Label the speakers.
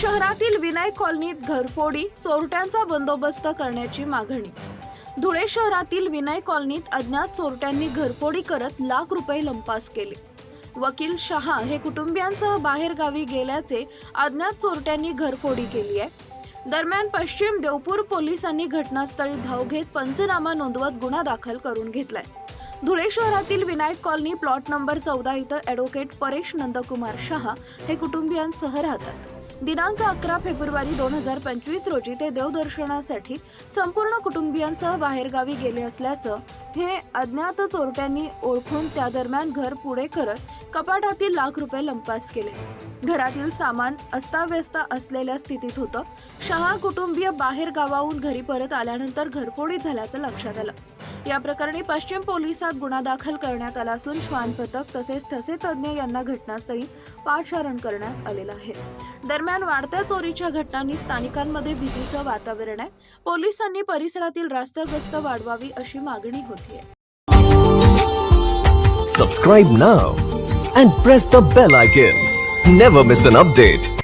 Speaker 1: शहरातील विनय कॉलनीत घरफोडी चोरट्यांचा बंदोबस्त करण्याची मागणी. धुळे शहरातील विनय कॉलनीत अज्ञात चोरट्यांनी घरफोडी करत लाख रुपये लंपास केले. वकील शहा हे कुटुंबियांसह बाहेरगावी गेल्याचे अज्ञात चोरट्यांनी घरफोडी केली आहे. दरम्यान पश्चिम देवपूर पोलिसांनी घटनास्थळी धाव घेत पंचनामा नोंदवत गुन्हा दाखल करून घेतलाय. धुळे शहरातील विनायक कॉलनी प्लॉट नंबर चौदा इथं ॲडव्होकेट परेश नंदकुमार शहा हे कुटुंबियांसह राहतात. दिनांक अकरा फेब्रुवारी दोन हजार पंचवीस रोजी ते देवदर्शनासाठी संपूर्ण कुटुंबियांसह बाहेरगावी गेले असल्याचं हे अज्ञात चोरट्यांनी ओळखून त्या दरम्यान घर पुढे करत कपाटातील लाख रुपये लंपास केले. घरातील सामान अस्ताव्यस्त असलेल्या स्थितीत होतं. शहा कुटुंबीय बाहेर गावाहून घरी परत आल्यानंतर घरफोडी झाल्याचं लक्षात आलं. या प्रकरणी पश्चिम पोलिसात गुन्हा दाखल करण्यात आला असून श्वान पथक तसेच ठसे तज्ज्ञ यांना घटनास्थळी पाचारण करण्यात आलेलं आहे. दरम्यान वाढत्या चोरीच्या घटनांनी स्थानिकांमध्ये भीतीचं वातावरण आहे. पोलिसांनी परिसरातील रास्ता गस्त वाढवावी अशी मागणी होतीये.
Speaker 2: Subscribe now and press the bell icon never miss an update